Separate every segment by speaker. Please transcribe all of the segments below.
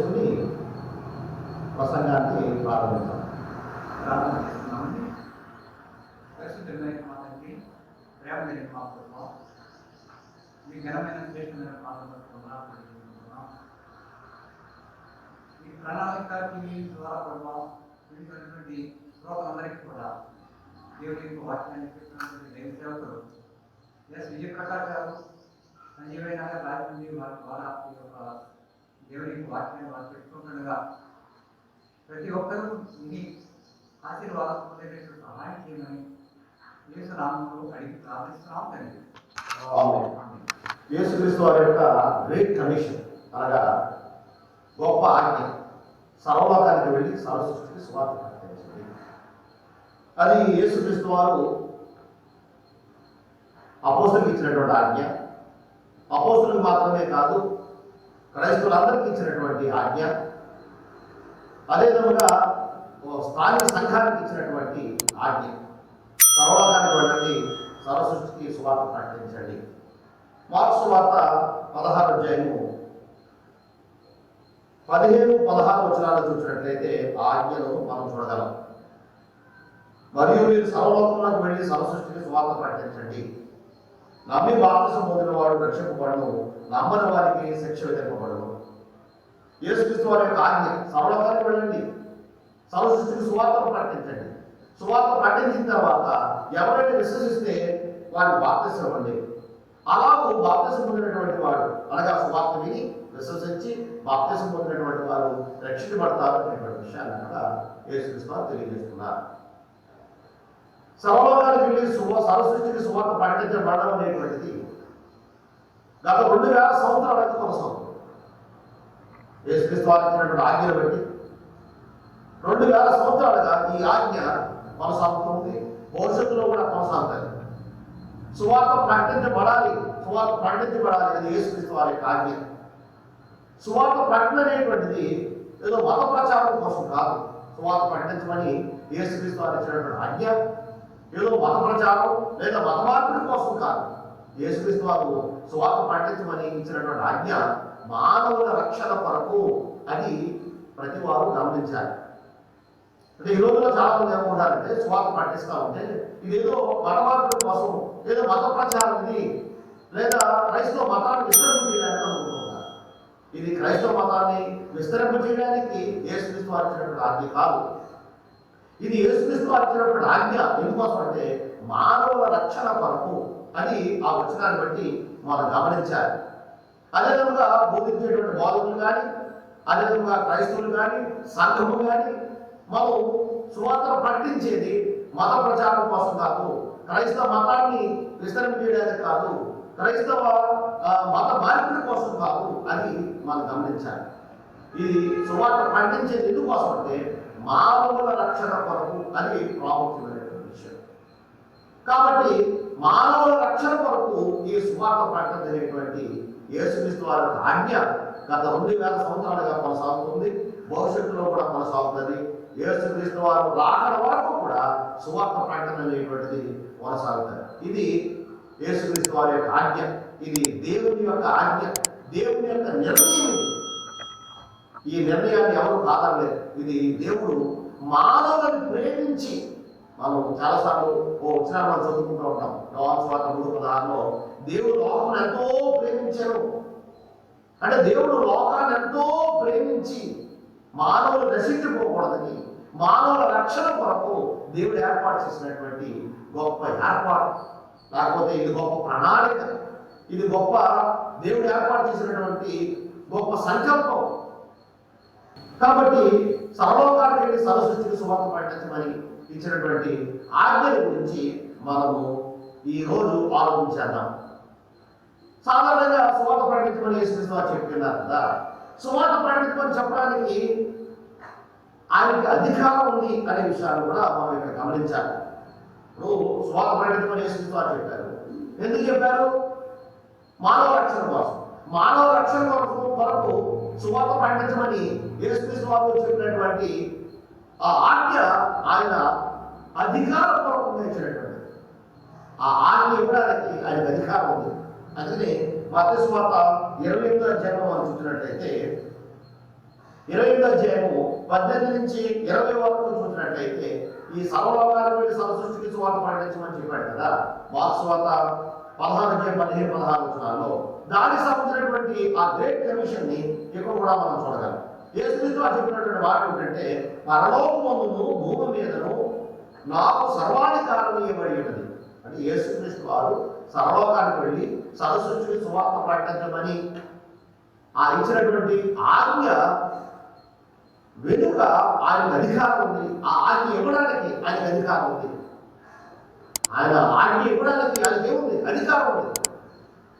Speaker 1: చేసుకుని ప్రసంగాన్ని ప్రారంభించాం
Speaker 2: ప్రార్థన చేస్తున్నామండి. పరిశుద్ధమైన మా తండ్రి ప్రేమమైన మా ప్రభావ మీ ఘనమైన శ్రేష్టమైన పాదం ఈ ప్రణాళిక టీవీ ద్వారా ప్రభావం విడిపోయినటువంటి శ్రోతలందరికీ కూడా దేవుడి యొక్క వాక్యాన్ని చెప్పినటువంటి దైవ సేవకులు ఎస్ విజయప్రకాష్ గారు సంజీవయ్య నగర్ రాజమండ్రి వారి ద్వారా ఈ యొక్క దేవుడి యొక్క వాక్యాన్ని వారు పెట్టుకుంటుండగా ప్రతి ఒక్కరూ మీ ఆశీర్వాదం పొందేటట్టు సహాయం చేయమని యేసు నామంలో అడిగి ప్రార్థిస్తున్నాం తండ్రి.
Speaker 1: ఆమేన్. యేసుక్రీస్తు వారి యొక్క గ్రేట్ కమిషన్ అనగా గొప్ప ఆజ్ఞ సర్వలోకానికి వెళ్ళి సర్వ సృష్టికి సువార్త ప్రకటించండి అది యేసుక్రీస్తు వారు అపోస్తులకు ఇచ్చినటువంటి ఆజ్ఞ. అపోస్తులకు మాత్రమే కాదు క్రైస్తవులందరికీ ఇచ్చినటువంటి ఆజ్ఞ. అదేవిధంగా ఓ స్థానిక సంఘానికి ఇచ్చినటువంటి ఆజ్ఞ. సర్వలోకానికి వెళ్ళండి సర్వసృష్టికి సువార్త ప్రకటించండి. మార్క్స్ వార్త పదహారు అధ్యాయము. పదిహేను పదహారు వచనాలు చూసినట్లయితే ఆ ఆజ్ఞను మనం చూడగలం. మరియు మీరు సర్వలోకంలోకి వెళ్ళి సర్వసృష్టికి సువార్త ప్రకటించండి. నమ్మి బాప్తిసం పొందిన వాడు రక్షింపబడను నమ్మని వారికి శిక్ష విధింపబడను. యేసుక్రీస్తు వారి యొక్క ఆజ్ఞ సర్వలోకానికి వెళ్ళండి. సర్వ సృష్టికి సువార్తను ప్రకటించండి. సువార్త ప్రకటించిన తర్వాత ఎవరైనా విశ్వసిస్తే వారికి బాప్తిసం ఇవ్వండి. అలాగూ బాప్తిసం పొందినటువంటి వాడు అనగా సువార్త విని విశ్వసించి బాప్తిసం పొందినటువంటి వారు రక్షించబడతారు అనేటువంటి విషయాన్ని కూడా యేసుక్రీస్తు వారు తెలియజేస్తున్నారు. సర్వలోకానికి వెళ్ళి సువ సరసృష్టికి సువార్త ప్రకటించబడడం అనేటువంటిది గత రెండు వేల సంవత్సరాలకు కొనసాగుతుంది యేసుక్రీస్తు వారు ఆజ్ఞను బట్టి రెండు వేల సంవత్సరాలుగా ఈ ఆజ్ఞ కొనసాగుతుంది. భవిష్యత్తులో కూడా కొనసాగుతాయి. సువార్త ప్రకటించబడాలి. సువార్త ప్రకటించబడాలి అది యేసుక్రీస్తు వారి ఆజ్ఞ. సువార్త ప్రకటన అనేటువంటిది ఏదో మత ప్రచారం కోసం కాదు. సువార్త ప్రకటించమని యేసుక్రీస్తు వారు ఇచ్చినటువంటి ఆజ్ఞ. ఏదో మత ప్రచారం లేదా మతమార్పిడి కోసం కాదు. యేసుక్రీస్తు వారు సువార్త ప్రకటించమని ఇచ్చినటువంటి ఆజ్ఞ మానవుల రక్షణ కొరకు అది ప్రతి వారు గమనించాలి అంటే ఈ రోజుల్లో చాలా మంది ఏమనుకుంటారంటే స్వాత పాటిస్తూ ఉంటే ఇదేదో మత కోసం ఏదో మత ప్రచారం ఇది లేదా క్రైస్తవ మతాన్ని విస్తరింపు చేయడానికి అనుకుంటున్నారు. ఇది క్రైస్తవ మతాన్ని విస్తరింపు చేయడానికి యేసుక్రీస్తు వారు ఇచ్చినటువంటి ఆజ్ఞ కాదు. ఇది యేసుక్రీస్తు వారు ఆజ్ఞ. ఎందుకోసం అంటే మానవ రక్షణ కొరకు అని ఆ వచనాన్ని బట్టి మనం గమనించాలి. అదేవిధంగా బోధించేటువంటి బోధకులు కానీ అదేవిధంగా క్రైస్తవులు కానీ సంఘము కానీ మనం సువార్తను ప్రకటించేది మత ప్రచారం కోసం కాదు. క్రైస్తవ మతాన్ని విస్తరింపజేయడానికి కాదు. క్రైస్తవ మత మార్పిడి కోసం కాదు అని మనం గమనించాలి. ఇది సువార్త ప్రకటించేది ఎందుకోసం అంటే మానవుల రక్షణ కొరకు అని ప్రాముఖ్యమైనటువంటి విషయం. కాబట్టి మానవుల రక్షణ కొరకు ఈ సువార్త ప్రకటన జరిగినటువంటి యేసుక్రీస్తు వారి యొక్క ఆజ్ఞ గత రెండు వేల సంవత్సరాలుగా కొనసాగుతుంది. భవిష్యత్తులో కూడా కొనసాగుతుంది. యేసుక్రీస్తు వారు రాకడ వరకు కూడా సువార్త ప్రకటన అనేటువంటిది కొనసాగుతుంది. ఇది యేసుక్రీస్తు వారి యొక్క ఆజ్ఞ. ఇది దేవుని యొక్క ఆజ్ఞ. దేవుని యొక్క నిర్ణయం ఇది. ఈ నిర్ణయాన్ని ఎవరు కాదనలేదు. ఇది దేవుడు మానవులను ప్రేమించి మనం చాలాసార్లు ఓ వచ్చినా మనం చదువుకుంటూ ఉంటాం. నవాన్ స్వాత మూడు పదహారులో దేవుడు లోకం ఎంతో ప్రేమించారు అంటే దేవుడు లోకాన్ని ఎంతో ప్రేమించి మానవులు నశించిపోకూడదని మానవుల రక్షణ కొరకు దేవుడు ఏర్పాటు చేసినటువంటి గొప్ప ఏర్పాటు. లేకపోతే ఇది గొప్ప ప్రణాళిక. ఇది గొప్ప దేవుడు ఏర్పాటు చేసినటువంటి గొప్ప సంకల్పం. కాబట్టి సర్వలోకానికి వెళ్ళి సరస్వతికి సువార్త ప్రకటించమని ఇచ్చినటువంటి ఆజ్ఞల గురించి మనము ఈ రోజు ఆలోచించేద్దాం సాధారణంగా సువార్త ప్రకటించమని యేసుక్రీస్తు వారు చెప్తున్నారు కదా. సువార్త ప్రకటించమని చెప్పడానికి ఆయనకి అధికారం ఉంది అనే విషయాన్ని కూడా మనం ఇక్కడ గమనించాలి. ఇప్పుడు సువార్త ప్రకటించమని యేసుక్రీస్తు వారు చెప్పారు. ఎందుకు చెప్పారు? మానవ రక్షణ కోసం. మానవ రక్షణ కొరకు కొరకు సువార్త ప్రకటించమని యేసుక్రీస్తు వారు చెప్పినటువంటి ఆ ఆజ్ఞ ఆయన అధికార పూర్వకంగా ఇచ్చినటువంటి ఆ ఆజ్ఞ ఇవ్వడానికి ఆయనకు అధికారం ఉంది. అందుకనే మత్స్సు వార్త ఇరవై ఎనిమిదో అధ్యాయం మనం చూసినట్లయితే ఇరవై ఎనిమిదో అధ్యాయము పద్దెనిమిది నుంచి ఇరవై వరకు చూసినట్లయితే ఈ సర్వలోకాన్ని వెళ్ళి సర్వసృష్టికి సువార్త ప్రకటించమని చెప్పాడు కదా. మార్క్స్ వార్త పదహారు అధ్యాయం పదిహేను పదహారు వచ్చినాల్లో దాని సంబంధించినటువంటి ఆ గ్రేట్ కమిషన్ని ఇక్కడ కూడా మనం చూడగలం. యేసుక్రీస్తు వారు చెప్పినటువంటి మాట ఏంటంటే పరలోకమును భూమి మీదను నాకు సర్వాధికారం ఇవ్వబడి ఉన్నది. అంటే యేసుక్రీస్తు వారు సర్వలోకానికి వెళ్ళి సరస్వతి సువార్త ప్రకటించమని ఆ ఇచ్చినటువంటి ఆజ్ఞ వెనుక ఆయనకు అధికారం ఉంది. ఆ ఆజ్ఞ ఇవ్వడానికి ఆయనకు అధికారం ఉంది. ఆయన ఆజ్ఞ ఇవ్వడానికి ఆయనకి ఏముంది? అధికారం ఉంది.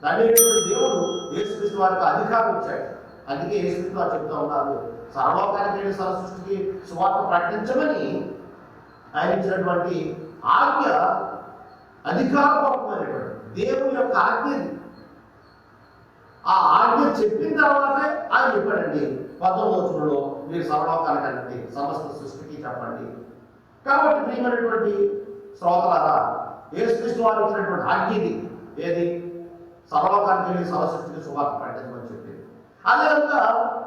Speaker 1: దాని దేవుడు యేసుక్రీస్తు వారికి అధికారం ఇచ్చాడు. అందుకే యేసుక్రీస్తు వారు చెప్తా ఉన్నారు సర్వలోకానికి సర్వ సృష్టికి సువార్త ప్రకటించమని ఆయన ఇచ్చినటువంటి ఆజ్ఞ అధికారపూర్వకమైనటువంటి దేవుని యొక్క ఆజ్ఞ ఆ ఆజ్ఞ చెప్పిన తర్వాతే ఆయన చెప్పాడండి పంతొమ్మిది మీరు సర్వలోకానికి అనండి సమస్త సృష్టికి చెప్పండి. కాబట్టి ప్రియమైనటువంటి శ్రోతలారా యేసుకృష్ణ వారు ఇచ్చినటువంటి ఆజ్ఞ ఇది. ఏది? సర్వలోకానికి వెళ్ళి సువార్త ప్రకటించమని చెప్పింది. అదేవిధంగా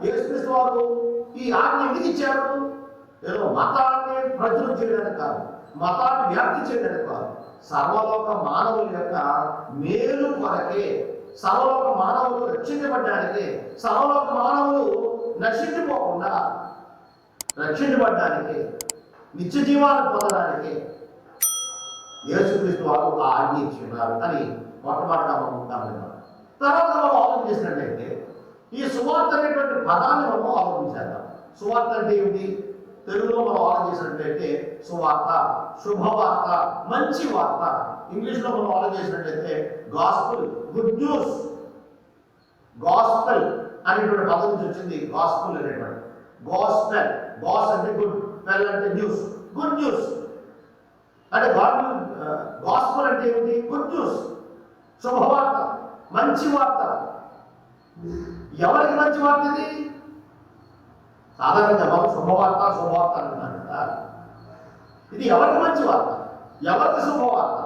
Speaker 1: యేసుక్రీస్తు వారు ఈ ఆజ్ఞ ఎందుకు ఇచ్చారు? ఏదో మతాన్ని ప్రచురం చేయడానికి కాదు మతాన్ని వ్యాప్తి చేయడానికి కాదు. సర్వలోక మానవుల యొక్క మేలు కొరకే సర్వలోక మానవులు రక్షించబడ్డానికి సర్వలోక మానవులు నశించిపోకుండా రక్షించబడ్డానికి నిత్య జీవాన్ని పొందడానికి యేసుక్రీస్తు వారు ఆ ఆజ్ఞ ఇచ్చి ఉన్నారు అని మొట్టమొదటిగా అవ్వకుండా తర్వాత మనం ఆలోచన ఈ సువార్త అనేటువంటి పదాన్ని మనం ఆలోచించేద్దాం సువార్త అంటే ఏమిటి? తెలుగులో మనం ఆలోచన చేసినట్టయితే సువార్త శుభవార్త మంచి వార్త. ఇంగ్లీష్లో మనం ఆలోచన చేసినట్టయితే గాస్పుల్ గుడ్ న్యూస్ గాస్పల్ అనేటువంటి పదం నుంచి వచ్చింది. గాస్పుల్ అనేటువంటి. గాస్పెల్ గాస్ అంటే గుడ్ పెల్ అంటే న్యూస్ గుడ్ న్యూస్ అంటే గాడ్ గాస్పల్ uh, అంటే ఏమిటి? గుడ్ న్యూస్ శుభవార్త మంచి వార్త. ఎవరికి మంచి వార్త ఇది? సాధారణంగా శుభవార్త శుభవార్త అంటున్నాం కదా. ఇది ఎవరికి మంచి వార్త? ఎవరికి శుభవార్త?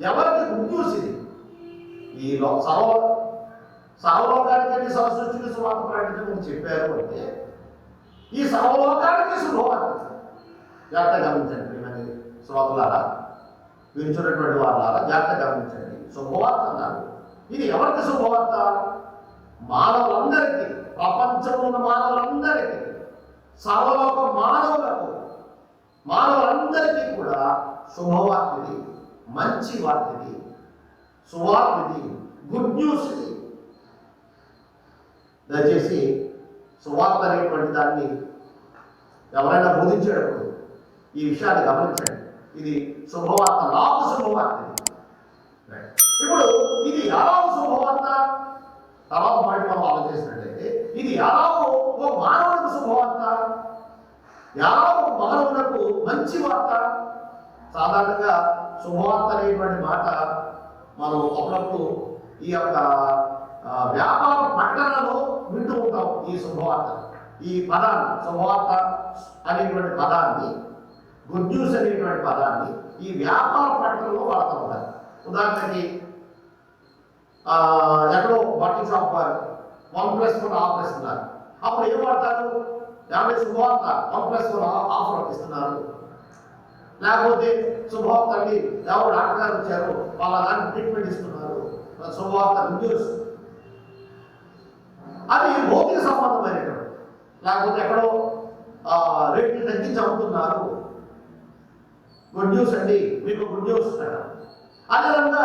Speaker 1: ఎవరికి గుడ్ న్యూస్ ఇది? ఈ సర్వ సర్వలోకానికి వెళ్ళి సరస్వతికి ప్రకటించమని చెప్పారు అంటే ఈ సర్వలోకానికి శుభవార్త. జాగ్రత్త గమనించండి మరి శ్రోతలారా వింటున్నటువంటి వాళ్ళారా జాగ్రత్త గమనించండి. శుభవార్త అన్నారు ఇది ఎవరికి శుభవార్త? మానవులందరికీ ప్రపంచంలో ఉన్న మానవులందరికీ సర్వలోక మానవులకు మానవులందరికీ కూడా శుభవార్తది మంచి వార్తది. ఇది గుడ్ న్యూస్ ఇది. దయచేసి సువార్త అనేటువంటి దాన్ని ఎవరైనా బోధించేటప్పుడు ఈ విషయాన్ని గమనించండి. ఇది శుభవార్త నాకు శుభవార్త ఇది. Right. ఇప్పుడు ఇది ఎలా శుభవార్త తర్వాత మాట మనం ఆలోచిస్తున్నట్లయితే ఇది ఎలా ఓ మానవులకు శుభవార్త యావ మానవులకు మంచి వార్త సాధారణంగా శుభవార్త అనేటువంటి మాట మనం అప్పుడప్పుడు ఈ యొక్క వ్యాపార ప్రకటనలో వింటూ ఉంటాం ఈ శుభవార్త. ఈ పదాన్ని శుభవార్త అనేటువంటి పదాన్ని గుడ్ న్యూస్ అనేటువంటి పదాన్ని ఈ వ్యాపార ప్రకటనలో వాడుతూ ఉంటారు. ఉదాహరణకి ఎక్కడో బట్టల షాప్ వారు వన్ ప్లస్ కూడా ఆఫర్ ఇస్తున్నారు అప్పుడు ఏం వాడతారు? యాభై శుభవార్త వన్ ప్లస్ వన్ ఆఫర్ ఇస్తున్నారు. లేకపోతే శుభవార్త అండి ఎవరు డాక్టర్ గారు వచ్చారు వాళ్ళ దానికి ట్రీట్మెంట్ ఇస్తున్నారు శుభవార్త న్యూస్ అది భౌతిక సంబంధమైనటువంటి లేకపోతే ఎక్కడో రేట్లు తగ్గించి అమ్ముతున్నారు. గుడ్ న్యూస్ అండి మీకు గుడ్ న్యూస్ అదేవిధంగా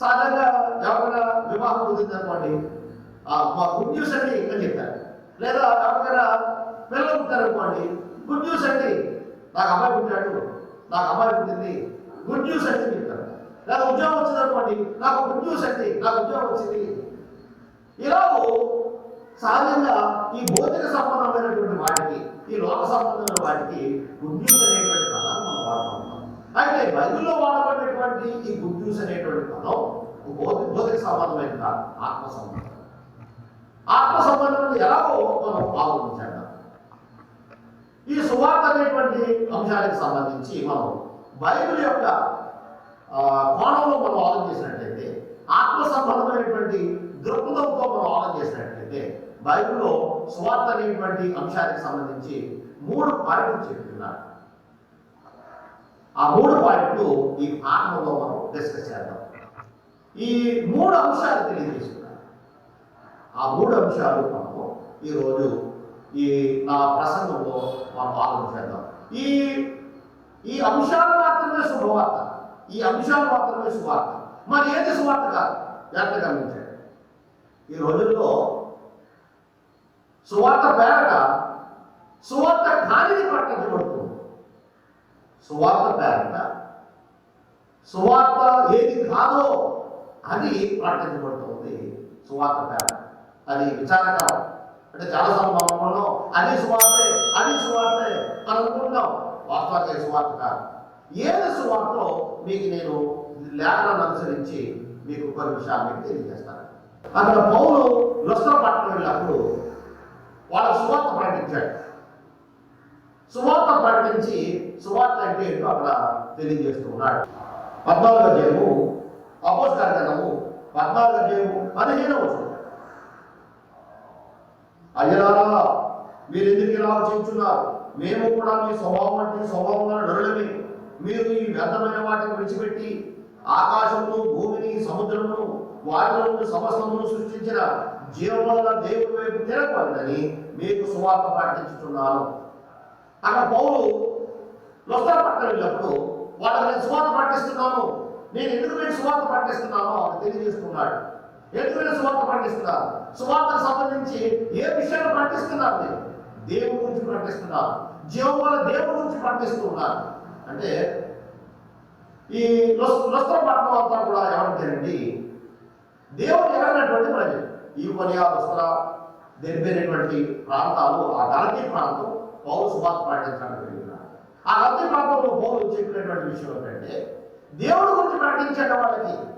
Speaker 1: సాధారణంగా ఎవరైనా వివాహం కుదిరింది మా గుడ్ న్యూస్ అండి అని చెప్పారు. లేదా ఎవరికైనా పిల్లలు పుట్టారు అనుకోండి గుడ్ న్యూస్ అండి. నాకు అబ్బాయి పుట్టాడు. నాకు అమ్మాయి పుట్టింది. గుడ్ న్యూస్ అండి చెప్తారు. నాకు ఉద్యోగం వచ్చింది అనుకోండి నాకు గుడ్ న్యూస్ అండి. నాకు ఉద్యోగం వచ్చింది. ఇలా సహజంగా ఈ భౌతిక సంబంధమైనటువంటి వాటికి ఈ లోక సంబంధమైన వాటికి గుడ్ న్యూస్ అనేటువంటి పదాన్ని మనం వాడుతూ ఉంటాం. అయితే బైబిల్లో వాడబడినటువంటి ఈ గుడ్ న్యూస్ అనేటువంటి పదం భౌతిక భౌతిక సంబంధమైన ఆత్మ సంబంధం. ఆత్మ సంబంధం ఎలాగో మనం ఆలోచించాలి ఈ సువార్త అనేటువంటి అంశానికి సంబంధించి మనం బైబిల్ యొక్క కోణంలో మనం ఆలోచించినట్లయితే ఆత్మ సంబంధమైనటువంటి దృక్పథంతో మనం ఆలోచన చేసినట్లయితే బైబిల్లో సువార్త అనేటువంటి అంశానికి సంబంధించి మూడు పాయింట్లు చెప్తున్నారు. ఆ మూడు పాయింట్లు ఈ పాఠంలో మనం డిస్కస్ చేద్దాం. ఈ మూడు అంశాలు తెలియజేస్తున్నారు. ఆ మూడు అంశాలు మనము ఈరోజు ఈ నా ప్రసంగంలో మనం ఆలోచన చేద్దాం. ఈ ఈ అంశాలు మాత్రమే శుభవార్త. ఈ అంశాలు మాత్రమే సువార్త మరి ఏది సువార్త కాదు? జాగ్రత్త గమనించండి. ఈ రోజుల్లో సువార్త పేరట సువార్త కానిది ప్రకటించబడుతుంది. సువార్త పేరట సువార్త ఏది కాదో అది ప్రకటించబడుతుంది సువార్త పేరట. అది విచారకరం. అంటే చాలా సార్లు మనం అనుకున్నాం అది సువార్తే అది సువార్తే అని అనుకుంటాం. వాస్తవానికి సువార్త కాదు. ఏది సువార్తో మీకు నేను లేఖనాన్ని అనుసరించి మీకు కొన్ని విషయాలు మీకు తెలియజేస్తాను. అక్కడ పౌలు లుస్త్ర పట్టణం వెళ్ళినప్పుడు వాళ్ళకు సువార్త ప్రకటించాడు. సువార్త ప్రకటించి సువార్త అంటే ఏంటో అక్కడ తెలియజేస్తూ ఉన్నాడు. పద్నాలుగు అధ్యాయము అపోస్కార గ్రంథము పద్నాలుగు అధ్యాయము పదిహేను వస్తుంది అయ్యలారా మీరు ఎందుకు ఇలా ఆలోచించున్నారు? మేము కూడా మీ స్వభావం అంటే స్వభావం నరులమే. మీరు ఈ వ్యర్థమైన వాటిని విడిచిపెట్టి ఆకాశమును భూమిని సముద్రమును వాటిలో ఉన్న సమస్తమును సృష్టించిన జీవముల దేవుడి వైపు తిరగబడిందని మీకు సువార్త ప్రకటించుతున్నాను అక్కడ పౌలు లొస్తా పట్టణం వెళ్ళినప్పుడు వాళ్ళకి నేను సువార్త ప్రకటిస్తున్నాను నేను ఎందుకు నేను సువార్త ప్రకటిస్తున్నానో తెలియజేస్తున్నాడు. ఎటువంటి సువార్త ప్రకటిస్తున్నారు? సువార్తకు సంబంధించి ఏ విషయాలు ప్రకటిస్తున్నారు? దేవుని దేవుడి గురించి ప్రకటిస్తున్నారు. జీవముల దేవుడి గురించి ప్రకటిస్తూ ఉన్నారు. అంటే ఈ లొస్త్ర పట్టణం అంతా కూడా ఏమంటారండి దేవుడు ఎరగినటువంటి ప్రజలు. ఈ కొనియా వస్త్ర దెబ్బైనటువంటి ప్రాంతాలు? ఆ గలతీ ప్రాంతం పౌరు సువార్త ప్రకటించడానికి వెళ్ళినారు. ఆ గలతీ ప్రాంతంలో పౌరులు చెప్పినటువంటి విషయం ఏంటంటే దేవుడి గురించి ప్రకటించాడు వాళ్ళకి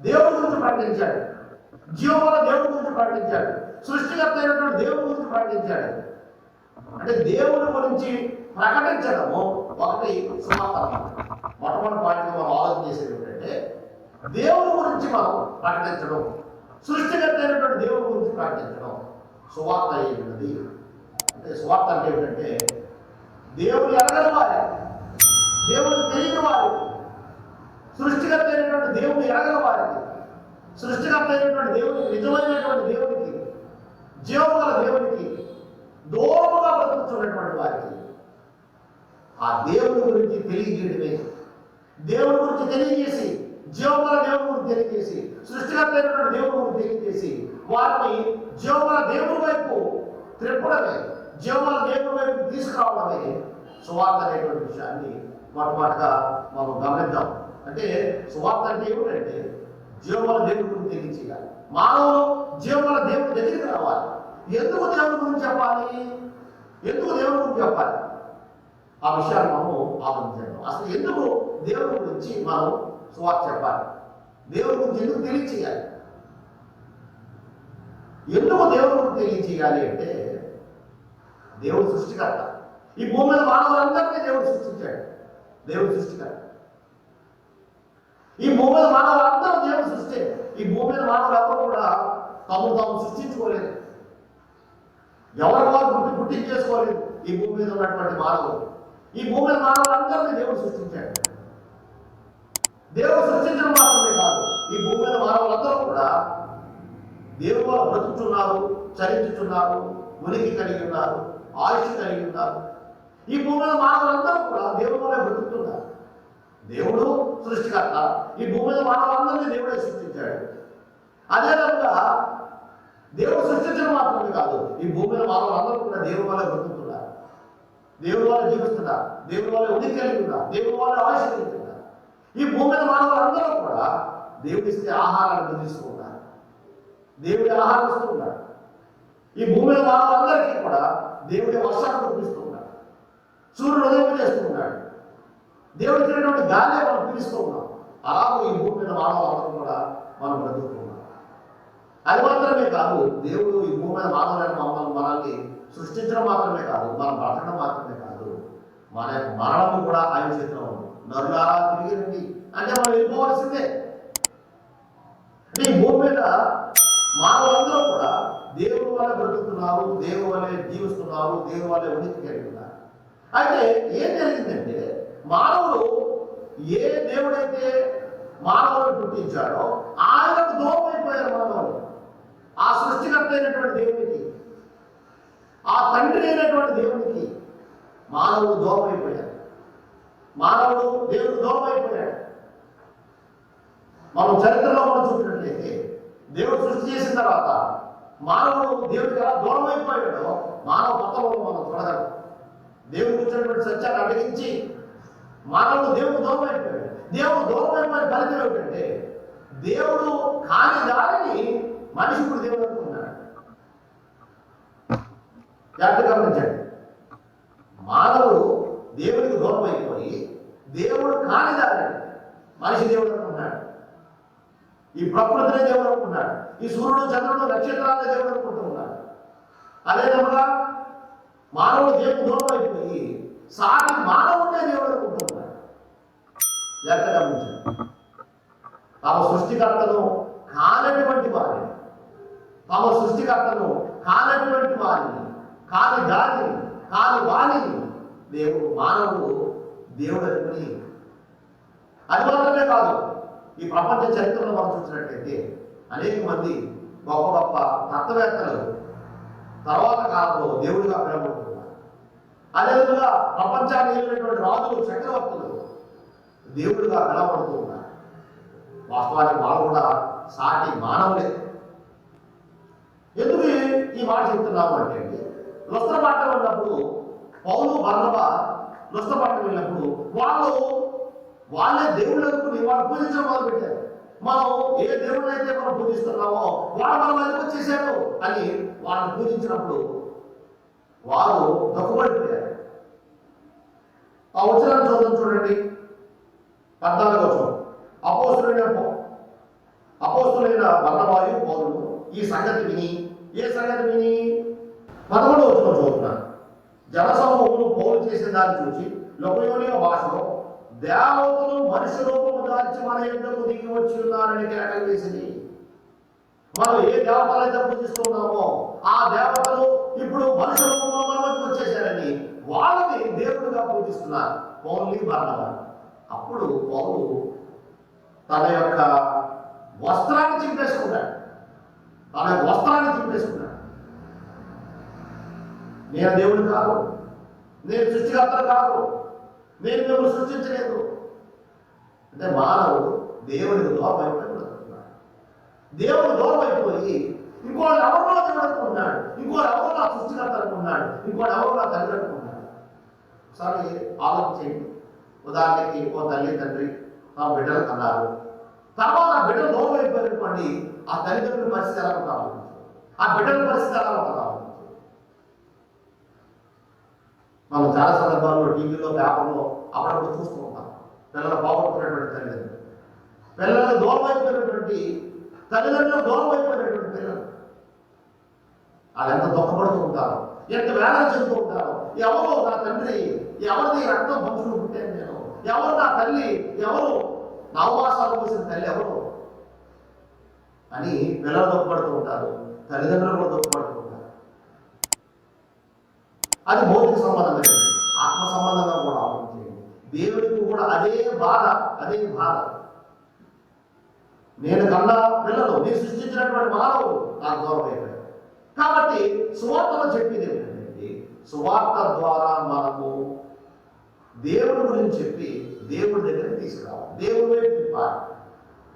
Speaker 1: దేవుడి గురించి ప్రకటించాడు జీవముల దేవుడి గురించి ప్రకటించాడు సృష్టికర్త అయినటువంటి దేవుడి గురించి ప్రకటించాడు అంటే దేవుని గురించి ప్రకటించడము ఒకటి సుమాత్రం మొట్టమొదటి పాయింట్ మనం ఆలోచన చేసేది ఏంటంటే దేవుని గురించి మనం ప్రకటించడం. సృష్టికర్త అయినటువంటి దేవుడి గురించి ప్రకటించడం సువార్త అయినది. అంటే సువార్త అంటే ఏంటంటే దేవుడు ఎరగని వారి దేవుని తెలియని వారు. సృష్టిగా అయినటువంటి దేవుడు ఎరగల వారికి సృష్టిగా అయినటువంటి దేవుడికి నిజమైనటువంటి దేవుడికి జీవముల దేవుడికి దూరముగా బ్రతుకుతున్నటువంటి వారికి. ఆ దేవుడి గురించి తెలియజేయడమే. దేవుడి గురించి తెలియజేసి జీవముల దేవుడి గురించి తెలియజేసి సృష్టిగా అయినటువంటి దేవుడి గురించి తెలియజేసి వారిని జీవముల దేవుడి వైపు త్రిప్పడమే జీవముల దేవుడి వైపు తీసుకురావడమే సువార్త అనేటువంటి విషయాన్ని మొట్టమొదటిగా మనం గమనిద్దాం. అంటే సువార్త అంటే ఏమిటంటే జీవముల దేవుడి గురించి తెలియచేయాలి. మానవులు జీవముల దేవుడి దగ్గరికి రావాలి. ఎందుకు దేవుడి గురించి చెప్పాలి? ఎందుకు దేవుడి గురించి చెప్పాలి? ఆ విషయాన్ని మనము ఆలోచించాము అసలు ఎందుకు దేవుడి గురించి మనం సువార్త చెప్పాలి? దేవుడి గురించి ఎందుకు తెలియచేయాలి? ఎందుకు దేవుడి గురించి తెలియచేయాలి అంటే దేవుడు సృష్టికర్త. ఈ భూమి మీద మానవులందరినీ దేవుడు సృష్టించాడు. దేవుడు సృష్టికర్త. భూమి మీద మానవులందరూ దేవుడు సృష్టి. ఈ భూమి మీద మానవులు ఎవరు కూడా తమను తాము సృష్టించుకోలేదు. ఎవరి వారు పుట్టి పుట్టించేసుకోలేదు ఈ భూమి మీద ఉన్నటువంటి మానవులు. ఈ భూమి మీద మానవులందరినీ దేవుడు సృష్టించాడు. దేవుడు సృష్టించడం మాత్రమే కాదు. ఈ భూమి మీద మానవులందరూ కూడా దేవుడు బ్రతుకుతున్నారు చరించుతున్నారు ఉనికి కలిగి ఉన్నారు ఆయుష్ కలిగి ఉన్నారు. ఈ భూమి మీద మానవులందరూ కూడా దేవుడు వల్ల బ్రతుకుతున్నారు. దేవుడు సృష్టికర్త. ఈ భూమి మీద మానవులందరినీ దేవుడే సృష్టించాడు. అదేవిధంగా దేవుడు సృష్టించడం మాత్రమే కాదు ఈ భూమి మీద మానవులందరూ కూడా దేవుడి వల్ల బ్రతుకుతున్నారు. దేవుడి వల్ల జీవిస్తున్నారు. దేవుడి వల్ల ఉనికి కలిగి ఉన్నారు. దేవుడి వల్ల ఆయుష్ ఈ భూమి మీద మానవులందరూ కూడా దేవుడిస్తే ఆహారాన్ని తీసుకుంటారు దేవుడి ఆహారం ఇస్తున్నారు. ఈ భూమి మీద మానవులందరికీ కూడా దేవుడి వర్షాన్ని కురిపిస్తున్నాడు సూర్యుడు ఉదయం చేస్తున్నాడు దేవుడు ఇచ్చినటువంటి గాలి మనం పీలుస్తూ ఉన్నాం. అలాగే ఈ భూమి మీద మానవ మానవులందరూ కూడా మనం బ్రతుకుతున్నాం అది మాత్రమే కాదు దేవుడు ఈ భూమి మీద మానవులైన మమ్మల్ని మనల్ని సృష్టించడం మాత్రమే కాదు మనం బ్రతకడం మాత్రమే కాదు మన యొక్క మరణము కూడా ఆయన చేతిలో ఉంది. నరులారా తిరిగి రండి. అంటే మనం వెళ్ళిపోవాల్సిందే. ఈ భూమి మీద మానవులందరూ కూడా దేవుడు వల్ల బ్రతుకుతున్నారు దేవుడు వల్లే జీవిస్తున్నారు దేవుడు వల్లే ఉనికి కలిగి అయితే ఏం జరిగిందంటే మానవుడు ఏ దేవుడైతే మానవుడు పుట్టించాడో ఆయనకు దూరం అయిపోయారు మానవుడు. ఆ సృష్టికర్త అయినటువంటి దేవునికి ఆ తండ్రి అయినటువంటి దేవునికి మానవుడు దూరం అయిపోయాడు మానవుడు దేవుడు దూరం అయిపోయాడు మనం చరిత్రలో మనం చూసినట్లయితే దేవుడు సృష్టి చేసిన తర్వాత మానవుడు దేవుడికి ఎలా దూరం అయిపోయాడో మానవ మతంలో మనం చూడగలం. దేవుడికి వచ్చినటువంటి సత్యాన్ని అడిగించి మానవుడు దేవుడు దూరం అయిపోయాడు. దేవుడు దూరం అయిపోయిన ఫలితం ఏమిటంటే దేవుడు కాని దానిని మనిషి ఇప్పుడు దేవుడు అనుకున్నాడు జాగ్రత్త గమనించండి. మానవుడు దేవుడికి దూరం అయిపోయి దేవుడు కాని దానిని మనిషి దేవుడు అనుకున్నాడు ఈ ప్రకృతిని దేవుడు అనుకున్నాడు ఈ సూర్యుడు చంద్రుడు నక్షత్రాలనే దేవుడు అనుకుంటూ ఉన్నాడు. అదే విధముగా మానవుడు దేవుడు దూరం అయిపోయి సాటి మానవుడే దేవుడు అనుకుంటున్నాడు జాగ్రత్త గమనించండి. తమ సృష్టికర్తను కానటువంటి వారిని తమ సృష్టికర్తను కానటువంటి వారిని కాని దాని కాని వాణిని దేవుడు మానవుడు దేవుడు అనుకుని అది మాత్రమే కాదు ఈ ప్రపంచ చరిత్రలో మనం చూసినట్లయితే అనేక మంది గొప్ప గొప్ప తత్వవేత్తలు తర్వాత కాలంలో దేవుడిగా పిలవబడుతున్నారు అదేవిధంగా ప్రపంచాన్ని ఏలినటువంటి రాజులు చక్రవర్తులు దేవుడిగా పిలవబడుతూ ఉన్నారు. వాస్తవానికి వాళ్ళు కూడా సాటి మానవులే. ఎందుకు ఈ- మాట చెప్తున్నాము అంటే అండి ఉన్నప్పుడు పౌలు బర్ణబ లుస్త్రపాట వెళ్ళినప్పుడు వాళ్ళు వాళ్ళే దేవుళ్ళకు వాళ్ళు పూజించడం మొదలు పెట్టారు మనం ఏ దేవుడిని అయితే మనం పూజిస్తున్నామో వాళ్ళు మనం ఎందుకు వచ్చేసారు అని వాళ్ళని పూజించినప్పుడు వారు దక్కుబడిపోయారు ఆ వచ్చిన చూద్దాం చూడండి. పద్నాలుగు వచనం. అపోస్తులైన అపోస్తులైన వర్ణవాయు పౌరులు ఈ సంగతి విని ఏ సంగతి విని? పదమూడు వచ్చిన చూస్తున్నాను జనసమూహములు పౌరు చేసిన దాన్ని చూసి లోకయోనియ భాషలో దేవతలు మనిషి రూపము దాల్చి మన ఎందుకు దిగి వచ్చి ఉన్నారని కేటలు వేసింది. మనం ఏ దేవతలు అయితే పూజిస్తున్నామో ఆ దేవతలు ఇప్పుడు మనుషుల రూపంలో మన వచ్చేసారని వాళ్ళని దేవుడిగా పూజిస్తున్నారు ఓన్లీ బర్ణవ అప్పుడు పౌరు తన యొక్క వస్త్రాన్ని చింపేసుకున్నాడు. తన యొక్క వస్త్రాన్ని చింపేసుకున్నాడు. నేను దేవుడు కాదు. నేను సృష్టికర్త కాదు. నేను మిమ్మల్ని సృష్టించలేదు. అంటే మానవుడు దేవుడికి దూరం అయిపోయి దేవుడు దూరం అయిపోయి ఇంకోటి ఎవరిలో దేవుడు అనుకుంటున్నాడు? ఇంకోటి ఎవరు సృష్టికర్త అనుకున్నాడు ఇంకోటి ఎవరు తండ్రి అనుకున్నాడు ఒకసారి ఆలోచించండి. ఉదాహరణకి ఓ తల్లి తండ్రి ఆ బిడ్డలు అన్నారు. తర్వాత ఆ బిడ్డలు దూరం అయిపోయినటువంటి ఆ తల్లిదండ్రుల పరిస్థితి ఎలా ఉంటారు ఆ బిడ్డల పరిస్థితి ఎలా ఉంటారు మనం చాలా సందర్భాల్లో టీవీలో పేపర్లో అప్పుడప్పుడు చూస్తూ ఉంటాం. పిల్లలు బాగుంటున్నటువంటి తల్లిదండ్రులు. పిల్లలు దూరం అయిపోయినటువంటి తల్లిదండ్రులు దూరం అయిపోయినటువంటి పిల్లలు. వాళ్ళు ఎంత దుఃఖపడుతూ ఉంటారు ఎంత వేదన చెందుతూ ఉంటారు ఎవరు నా తండ్రి ఎవరిది రక్తం పంచుకుంటే ఎవరు నా తల్లి? ఎవరు? నవమాసాలు పోసిన తల్లి ఎవరు? అని పిల్లలు దుఃఖపడుతూ ఉంటారు. తల్లిదండ్రులు కూడా దుఃఖపడుతూ ఉంటారు. అది భౌతిక సంబంధమైనది ఆత్మ సంబంధంగా కూడా ఆలోచించండి దేవుడికి కూడా అదే బాధ అదే బాధ. నేను కన్నా పిల్లలు నేను సృష్టించినటువంటి మానవుడు నాకు దూరం కాబట్టి సువార్తలో చెప్పింది ఏంటంటే సువార్త ద్వారా మనకు దేవుడి గురించి చెప్పి దేవుడి దగ్గర తీసుకురావాలి. దేవుడి వైపు తిప్పాలి.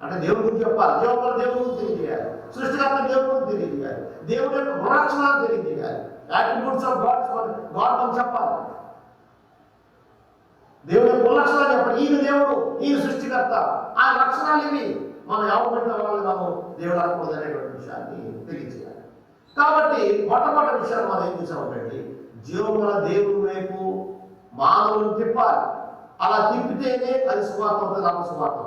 Speaker 1: అంటే దేవుడి గురించి చెప్పాలి. దేవుడు దేవుడి గురించి తెలియజేయాలి సృష్టికర్త దేవుడి గురించి తెలియజేయాలి దేవుడి యొక్క గుణలక్షణాలు తెలియజేయాలి యాట్రిబ్యూట్స్ ఆఫ్ గాడ్ గాడ్ అని చెప్పాలి. దేవుడి యొక్క గుణలక్షణాలు చెప్పాలి. ఈయన దేవుడు ఈయన సృష్టికర్త. ఆ లక్షణాలు ఇవి మనం ఎవరు పెట్టిన వాళ్ళని మనం దేవుడు అనుకోదు అనేటువంటి విషయాన్ని తెలియజేయాలి. కాబట్టి మొట్టమొదటి విషయాలు మనం ఏం చూసామంటే జీవముల దేవుడి వైపు మానవులను తిప్పాలి. అలా తిప్పితేనే అది సువార్త అవుతుంది అమ్మ సువార్త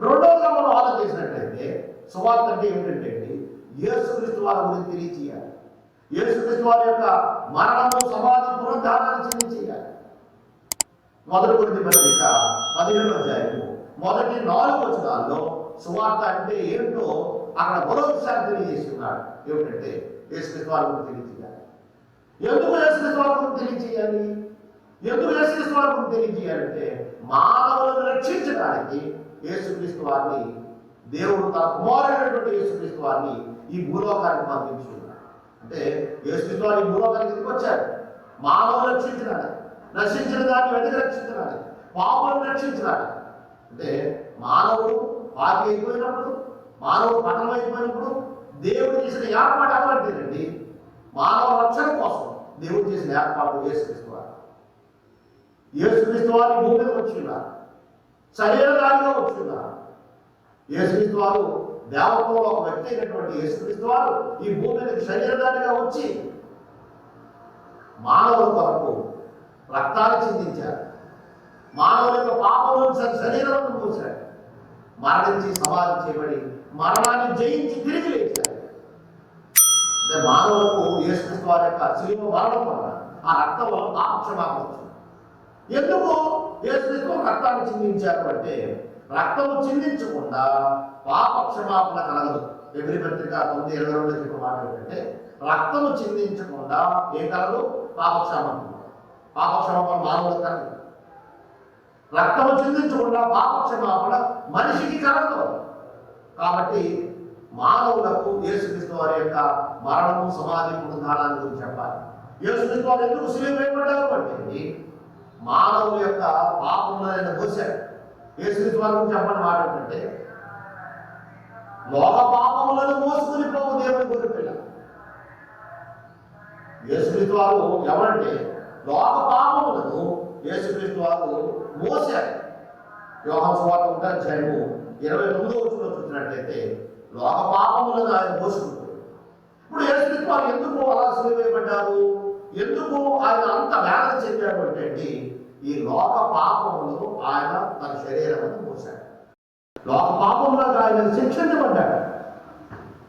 Speaker 1: రెండోగా మనం ఆలోచించినట్లయితే సువార్త అంటే ఏమిటంటే అండి, యేసుక్రీస్తు వారి గురించి తెలియచేయాలి. యేసుక్రీస్తు వారి యొక్క మరణము సమాధి పునరుద్ధారాన్ని చెందించేయాలి మొదటి కొద్ది పత్రిక పదిహేను అధ్యాయము మొదటి నాలుగు వచనాల్లో సువార్త అంటే ఏంటో అక్కడ మరొకసారి తెలియజేస్తున్నాడు. ఏమిటంటే యేసుక్రీస్తు వారి గురించి ఎందుకు యేసుక్రీస్తు వారి తెలియజేయాలి? ఎందుకు యేసుక్రీస్తు వారి తెలియజేయాలంటే మానవులను రక్షించడానికి యేసుక్రీస్తు వారిని దేవుడు తన కుమారుడైనటువంటి యేసుక్రీస్తు వారిని ఈ భూలోకానికి పంపించుకున్నాడు. అంటే యేసుక్రీస్తు వారి భూలోకానికి ఎందుకు వచ్చాడు మానవులు రక్షించడానికి రక్షించిన దాన్ని వెతికి రక్షించడానికి పాపలను రక్షించడానికి. అంటే మానవుడు పాపి అయిపోయినప్పుడు మానవుడు పతనం అయిపోయినప్పుడు దేవుడు చేసిన ఏర్పాటు అలాంటిదండి మానవ రక్షణ కోసం. దేవుడు చేసిన ఏర్పాటు యేసుక్రీస్తు వారు. యేసుక్రీస్తు వారి భూమి మీద వచ్చిన్నారు శరీరదారిగా వచ్చిన్నారు యేసుక్రీస్తు వారు దేవత్వంలో ఒక వ్యక్తి అయినటువంటి యేసుక్రీస్తు వారు ఈ భూమి మీదకి శరీరదారిగా వచ్చి మానవుల కొరకు రక్తాన్ని చిందించారు. మానవుల యొక్క పాపములను శరీరం శరీరంలో మూశాడు మరణించి సమాధి చేయబడి మరణాన్ని జయించి తిరిగి లేచాడు మానవులకు యేసుక్రీస్తు వారి యొక్క శిలువ మరణం వల్ల ఆ రక్తంలో వల్ల ఎందుకు యేసుక్రీస్తు రక్తాన్ని చిందించారు అంటే రక్తము చిందించకుండా పాప క్షమాపణ కలగదు. ఎవరి పత్రిక తొమ్మిది ఇరవై రెండు చెప్పిన మాట ఏంటంటే రక్తము చిందించకుండా ఏం కలదు పాపక్షమాపణ పాపక్షమాపణ మానవులకు కలదు రక్తము చిందించకుండా పాపక్షమాపణ మనిషికి కలదు కాబట్టి మానవులకు యేసుక్రీస్తు వారి యొక్క మరణము సమాధి పునరుద్ధానాన్ని గురించి చెప్పాలి. యేసుక్రీస్తు వారు ఎందుకు సిలువ వేయబడ్డారు అంటే మానవుల యొక్క పాపములను ఆయన మోశాడు యేసుక్రీస్తు వారి గురించి చెప్పని మాట ఏంటంటే లోక పాపములను మోసుకుని పోవు దేవుని గొర్రెపిల్ల యేసుక్రీస్తు వారు ఎవరంటే లోక పాపములను యేసుక్రీస్తు వారు మోసారు. యోహన్ సువార్త ఉంటారు అధ్యాయము ఇరవై తొమ్మిదో వచ్చిన చూసినట్లయితే లోక పాపములను ఆయన మోసుకుంటారు వారు ఎందుకు అలా సిలువేయబడ్డారు ఎందుకు ఆయన అంత వేదన చెందాడు అంటే అండి, ఈ లోక పాపములను ఆయన తన శరీరం మోశాడు. లోక పాపంలో ఆయన శిక్షించబడ్డాడు.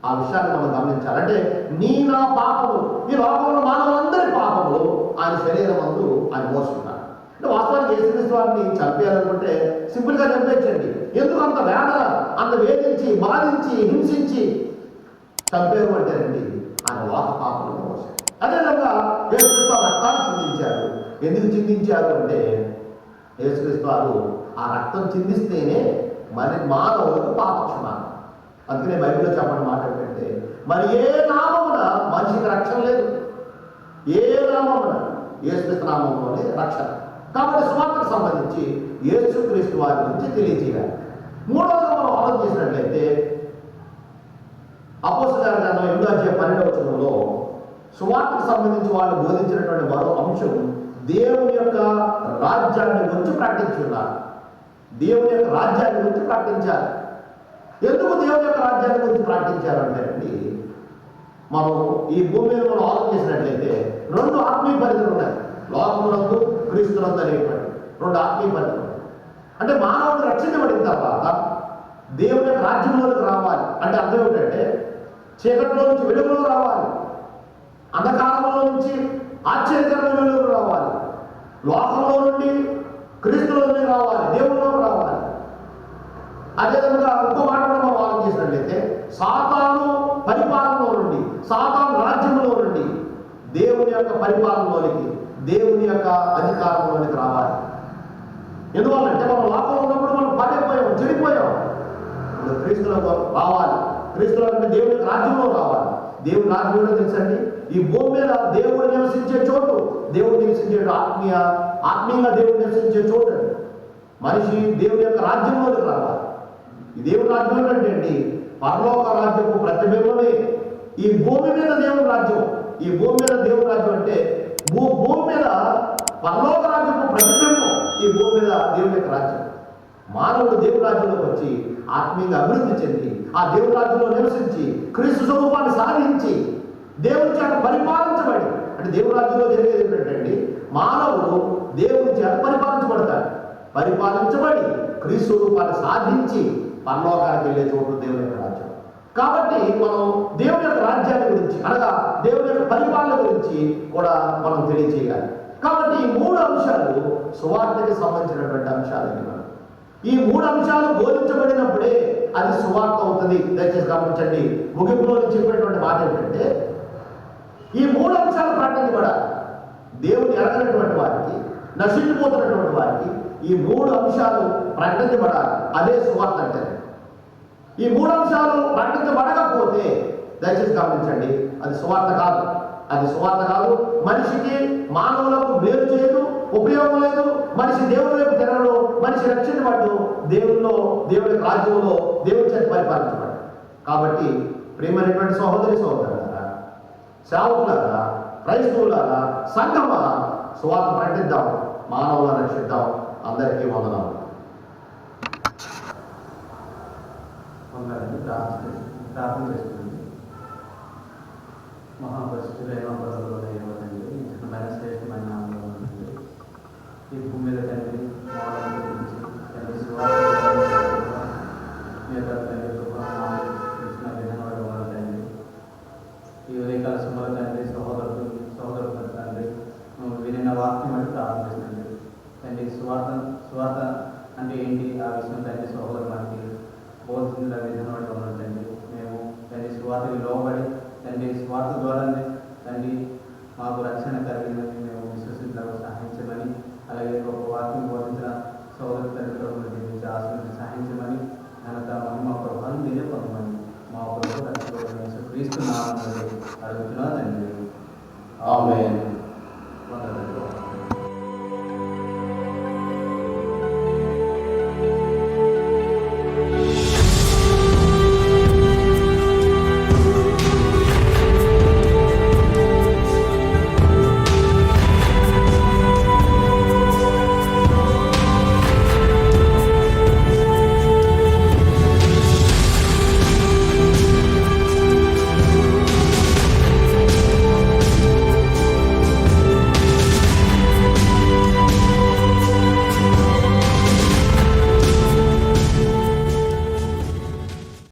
Speaker 1: ఆ విషయాన్ని మనం గమనించాలంటే నీ నా పాపములు ఈ లోకంలో మానవులందరి పాపములు ఆయన శరీరం అందు ఆయన మోసుకున్నాడు. అంటే వాస్తవానికి యేసుక్రీస్తు వారిని చంపేయాలనుకుంటే సింపుల్గా ఎందుకు అంత వేదన అంత వేధించి బాధించి హింసించి చంపేరు ఆయన పాపలు పాపలను అదేవిధంగా యేసుక్రీస్తు రక్తాన్ని చిందించారు ఎందుకు చిందించారు అంటే యేసుక్రీస్తు వారు ఆ రక్తం చిందిస్తేనే మరి మానవులకు పాపక్షమానం. అందుకనే బైబిల్లో చెప్పడం మాట ఏంటంటే మరి ఏ నామమున మనిషికి రక్షణ లేదు? ఏ నామమున యేసుక్రీస్తు నామంలోనే రక్షణ? కాబట్టి సువార్తకు సంబంధించి యేసుక్రీస్తు వారి గురించి తెలియజేయాలి. మూడవది మనం ఆలోచించినట్లయితే చేసినట్లయితే అపోసగారి గ్రంథం ఎనిమిదో అధ్యాయ పన్నెండవ సువార్తకు సంబంధించి వాళ్ళు బోధించినటువంటి మరో అంశం దేవుని యొక్క రాజ్యాన్ని గురించి ప్రకటించున్నారు దేవుని యొక్క రాజ్యాన్ని గురించి ప్రకటించారు ఎందుకు దేవుని యొక్క రాజ్యాన్ని గురించి ప్రకటించారంటే అండి మనం ఈ భూమి మీద మనం ఆలోచన చేసినట్లయితే రెండు ఆత్మీయ పరిధులు ఉన్నాయి. లోకములందు క్రీస్తులందు అనేటువంటి రెండు ఆత్మీయ పరిధులు అంటే మానవుడు రక్షించబడిన తర్వాత దేవుని యొక్క రాజ్యంలోకి రావాలి అంటే అర్థం ఏమిటంటే చీకటిలో నుంచి వెలుగులో రావాలి. అంధకారంలో నుంచి ఆశ్చర్యకరమైన వెలుగు రావాలి. లోకంలో నుండి క్రీస్తులో నుండి రావాలి. దేవుల్లో రావాలి. అదేవిధంగా ఇంకో మాట మనం ఆలోచన చేసినట్లయితే సాతాను పరిపాలనలో నుండి సాతాను రాజ్యంలో నుండి దేవుని యొక్క పరిపాలనలోనికి దేవుని యొక్క అధికారంలోనికి రావాలి. ఎందువల్లంటే మనం లోకంలో ఉన్నప్పుడు మనం పడిపోయాం చెడిపోయాం. క్రీస్తులకు రావాలి. క్రీస్తుల అంటే దేవుని రాజ్యంలో రావాలి. దేవుని రాజ్యం కూడా తెలుసండి? ఈ భూమి మీద దేవుడు నివసించే చోటు దేవుడు నివసించే ఆత్మీయ ఆత్మీయంగా దేవుడు నివసించే చోటు మనిషి దేవుని యొక్క రాజ్యంలోకి రావాలి. ఈ దేవుని రాజ్యం ఏంటంటే అండి పరలోక రాజ్యపు ప్రతిబింబమే. ఈ భూమి మీద దేవుని రాజ్యం. ఈ భూమి మీద దేవుని రాజ్యం అంటే భూ భూమి మీద పరలోక రాజ్యపు ప్రతిబింబం. ఈ భూమి మీద దేవుని యొక్క రాజ్యం. మానవుడు దేవుని వచ్చి ఆత్మీయంగా అభివృద్ధి చెంది ఆ దేవురాజ్యంలో నివసించి క్రీస్తు స్వరూపాన్ని సాధించి దేవుని చేత పరిపాలించబడి అంటే దేవురాజ్యంలో జరిగేది ఏంటంటే మానవుడు దేవుని చేత పరిపాలించబడతాడు. పరిపాలించబడి క్రీస్తు రూపాన్ని సాధించి పరలోకానికి వెళ్ళే చోటు దేవుని యొక్క రాజ్యం. కాబట్టి మనం దేవుని యొక్క రాజ్యాన్ని గురించి అనగా దేవుని యొక్క పరిపాలన గురించి కూడా మనం తెలియజేయాలి. కాబట్టి ఈ మూడు అంశాలు సువార్తకి సంబంధించినటువంటి అంశాలండి మనం. ఈ మూడు అంశాలు బోధించబడినప్పుడే అది సువార్త అవుతుంది. దయచేసి గమనించండి. ముగింపులో చెప్పినటువంటి మాట ఏంటంటే ఈ మూడు అంశాలు కూడా దేవుని ఎరగనటువంటి వారికి నశించిపోతున్నటువంటి వారికి ఈ మూడు అంశాలు ప్రకటించబడాలి. అదే సువార్త అంటే ఈ మూడు అంశాలు ప్రకటించబడకపోతే దయచేసి గమనించండి అది సువార్త కాదు. అది సువార్త కాదు. మనిషికి మానవులకు మేలు చేయదు ఉపయోగం లేదు. మనిషి దేవుని వైపు తిరగడు. మనిషి రక్షించబడ్డు దేవుల్లో దేవుడి రాజ్యంలో దేవుడి చేతి పరిపాలించబడ్డు. కాబట్టి ప్రేమైనటువంటి సహోదరి సహోదరులారా సేవకులారా క్రైస్తవులారా సంఘమా సువార్త ప్రకటిద్దాం. మానవులను రక్షిద్దాం. అందరికీ వందనాలు.
Speaker 3: ప్రార్థన ప్రార్థన చేస్తుంది. మహాపరిస్థితులైన పదవులు ఇవ్వదండి చిన్నమైన శ్రేష్టమైన తీర్పు భూమి మీద తండ్రి తండ్రి తండ్రి విధానం ఈ ఉదయకాల సమయంలో తండ్రి సహోదరుడు సహోదరుడు తండ్రి నువ్వు వినిన వాక్యం అంటే ప్రార్థన తండ్రి సువార్త సువార్త అంటే ఏంటి? ఆ విషయం తండ్రి సహోదరు మనకి బోధించిన విధానం అంటే మేము తండ్రి సువార్తకి లోబడి తండ్రి స్వార్థ ద్వారానే తండ్రి మాకు రక్షణ కలిగిందని సహాయించమని అలాగే ఒక